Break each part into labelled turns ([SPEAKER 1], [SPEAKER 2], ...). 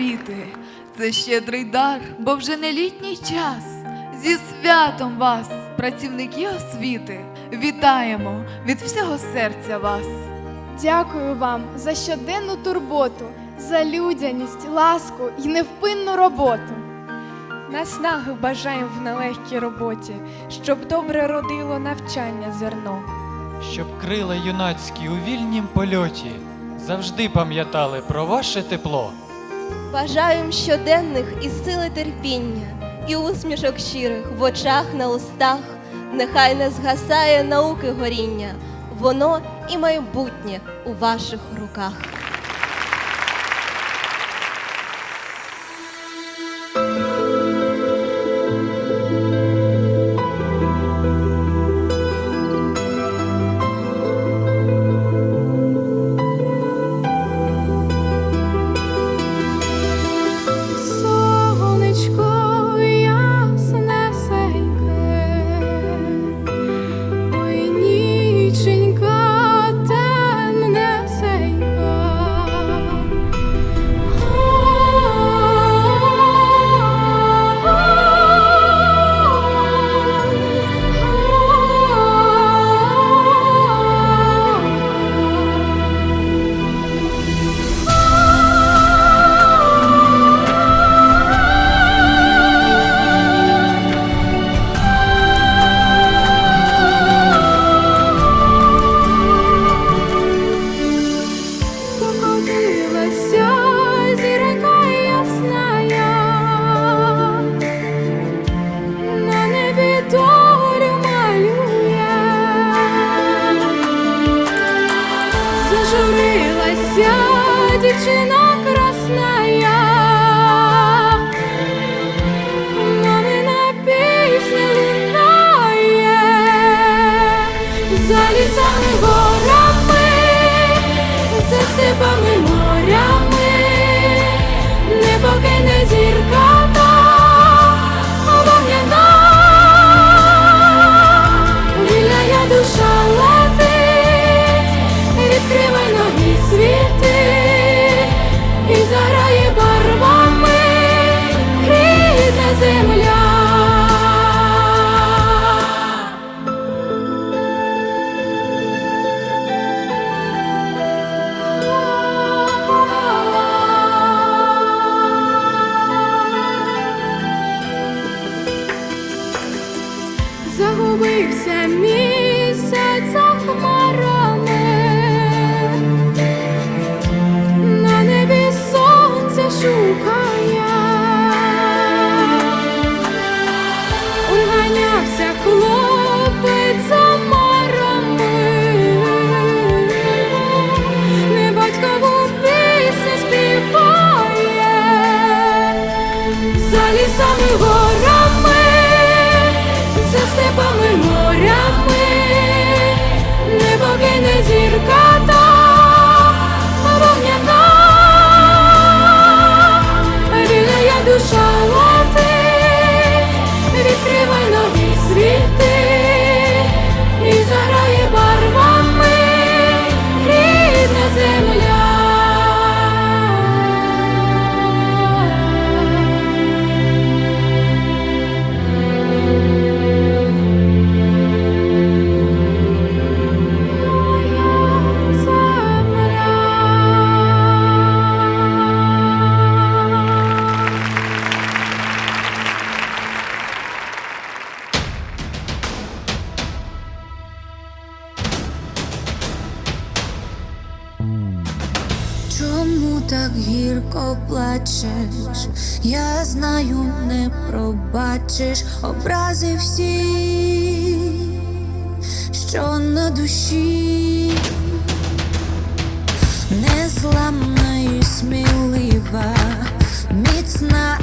[SPEAKER 1] квіти. Це щедрий дар, бо вже не літній час. Зі святом вас, працівники освіти, вітаємо від всього серця вас.
[SPEAKER 2] Дякую вам за щоденну турботу, за людяність, ласку і невпинну роботу.
[SPEAKER 3] Наснаги бажаємо в нелегкій роботі, щоб добре родило навчання зерно.
[SPEAKER 4] щоб крила юнацькі у вільнім польоті завжди пам'ятали про ваше тепло.
[SPEAKER 5] Бажаєм щоденних і сили терпіння, і усмішок щирих в очах на устах. Нехай не згасає науки горіння, воно і майбутнє у ваших руках.
[SPEAKER 6] Пробачиш образи всі, що на душі, незламна і смілива, міцна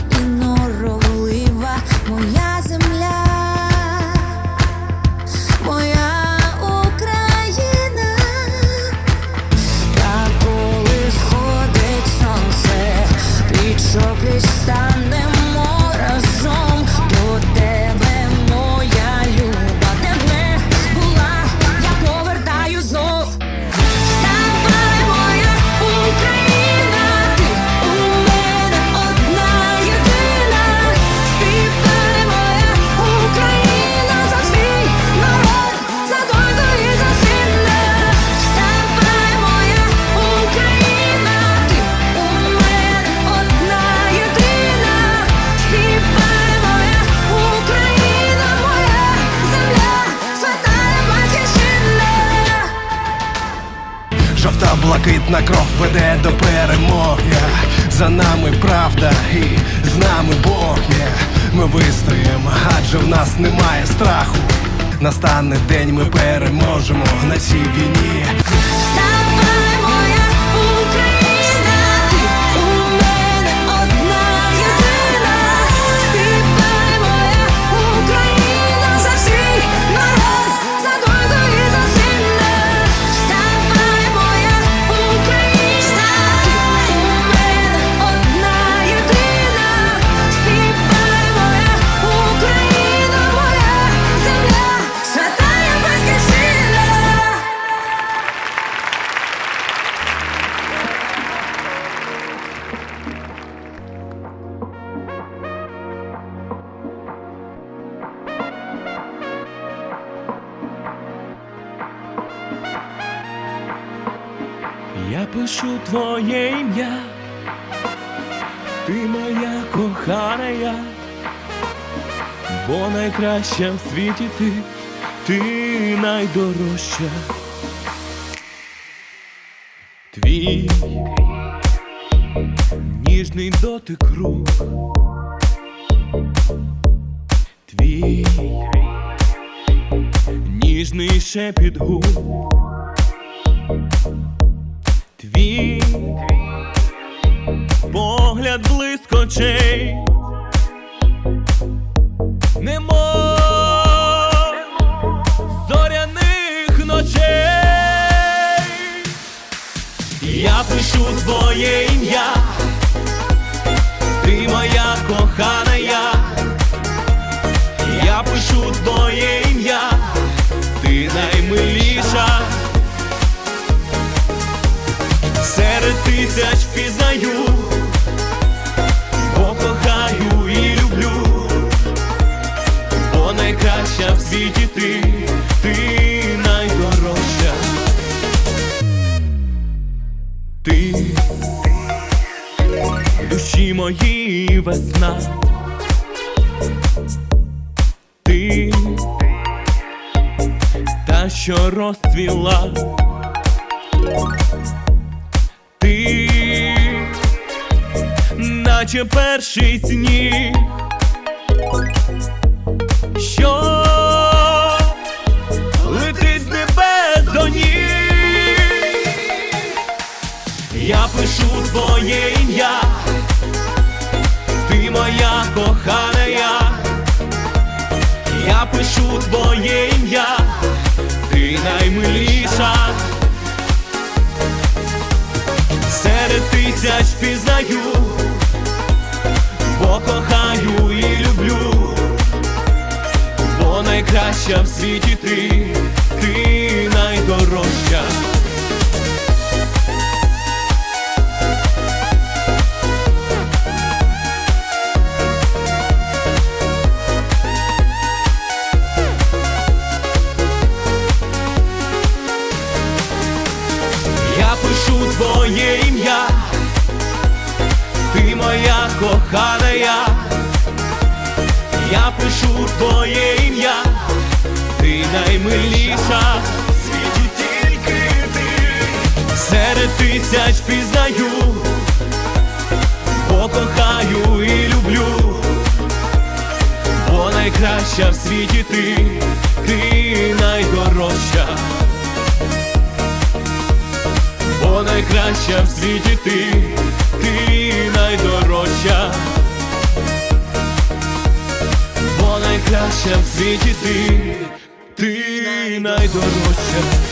[SPEAKER 6] немає страху. Настане день, ми переможемо на цій війні.
[SPEAKER 7] Найкраща в світі ти, ти найдорожча. Твій ніжний дотик рук, твій ніжний шепіт губ. Твій погляд блискочей, немов зоряних ночей. Я пишу твоє ім'я, ти моя кохана я. Я пишу твоє ім'я, ти наймиліша. Серед тисяч впізнаю, моїй весна. Ти та, що розцвіла. Ти, наче перший сніг, що летить з небес до ніг. Я пишу твоє ім'я, моя кохана я. Я пишу твоє ім'я, ти наймиліша. Серед тисяч пізнаю, бо кохаю і люблю, бо найкраща в світі ти, ти найдорожча. Твоє ім'я, ти наймиліша, в світі тільки ти. Серед тисяч пізнаю, бо кохаю і люблю, бо найкраща в світі ти, ти найдорожча. Бо найкраща в світі ти, ти найдорожча. Найкраща в світі ти, ти найдорожча.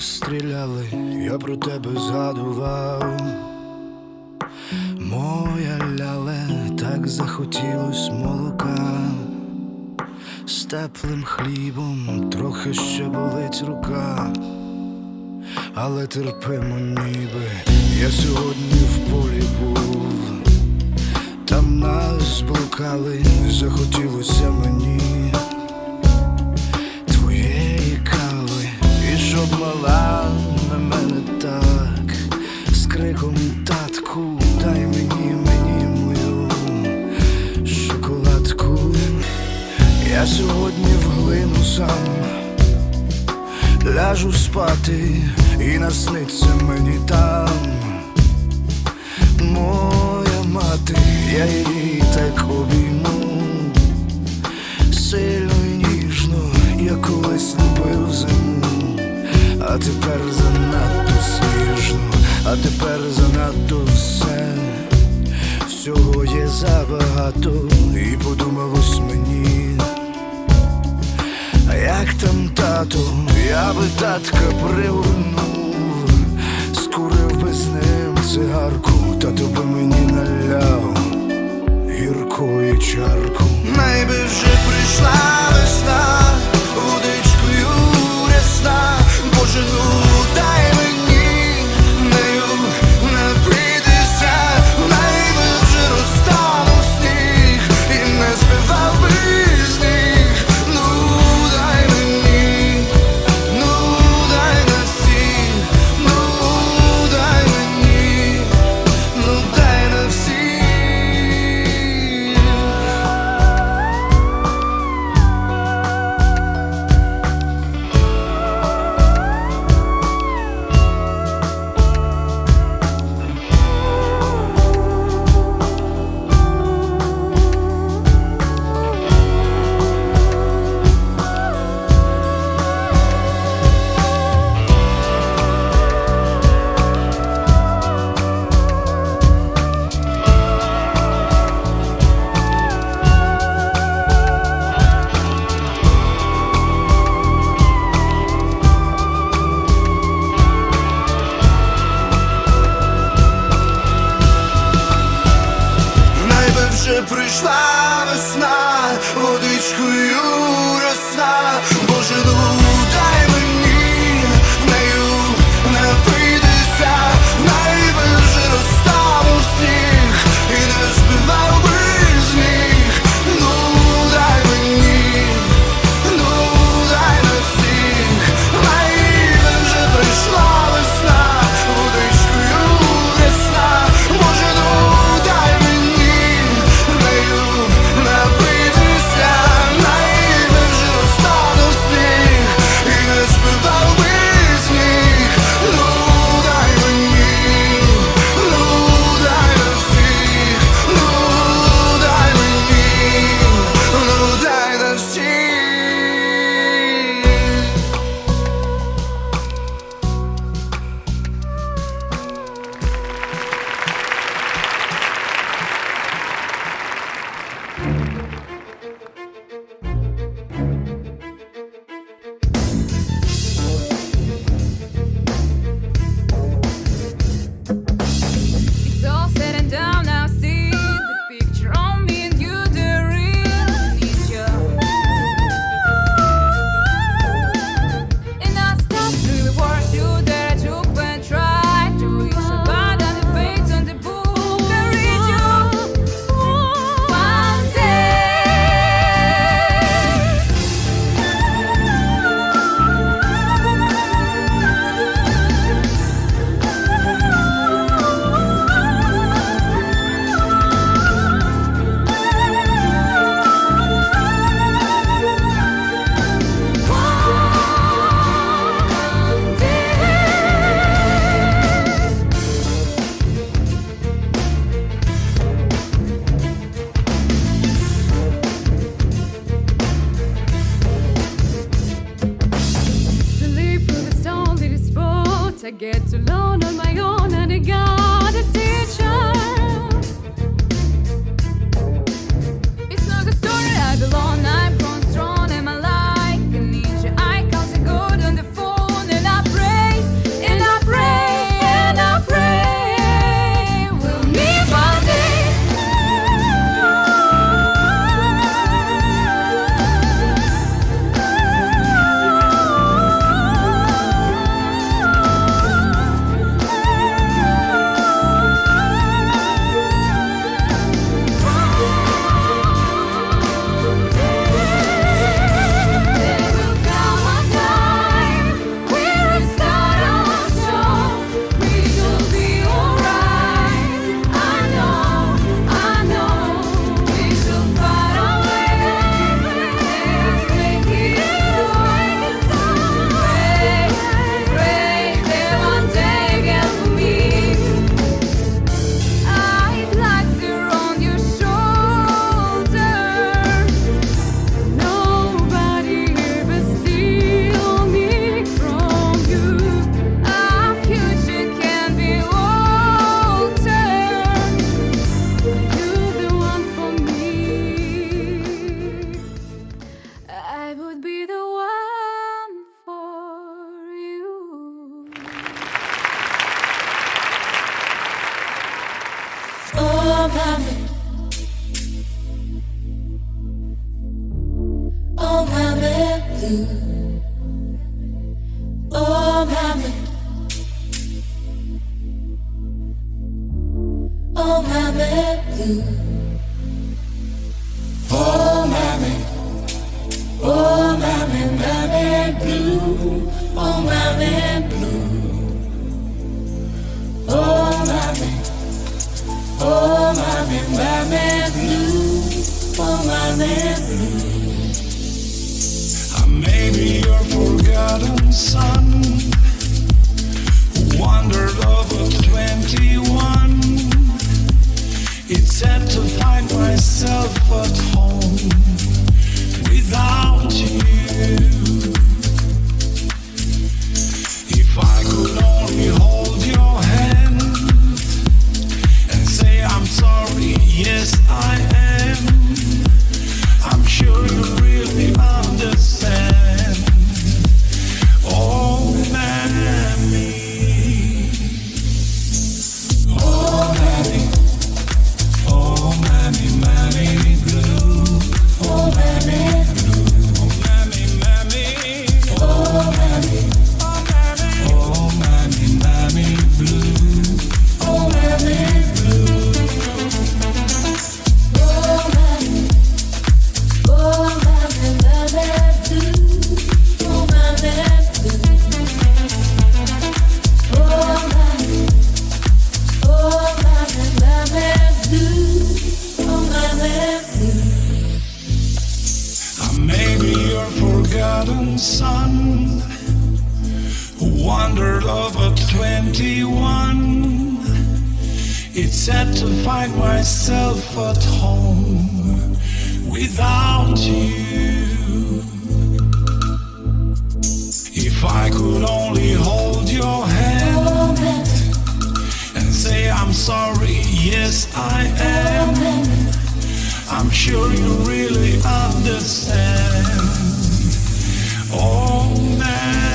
[SPEAKER 8] Стріляли, я про тебе згадував. Моя ляле, так захотілось молока, з теплим хлібом трохи ще болить рука, але терпимо ніби, я сьогодні в полі був. Там нас блукали, захотілося мені татку, дай мені, мені мою шоколадку. Я сьогодні в глину сам ляжу спати і насниться мені там моя мати, я її так обійму сильно і ніжно, я колись любив зиму, а тепер занадто а тепер занадто все, всього є забагато, і подумалось мені. А як там тато, я би татка пригорнув, скурив би з ним цигарку, тато би мені наляв гіркої чарку.
[SPEAKER 9] myself at home without you. If I could only hold your hand and say I'm sorry, yes I am. I'm sure you really understand. Oh man.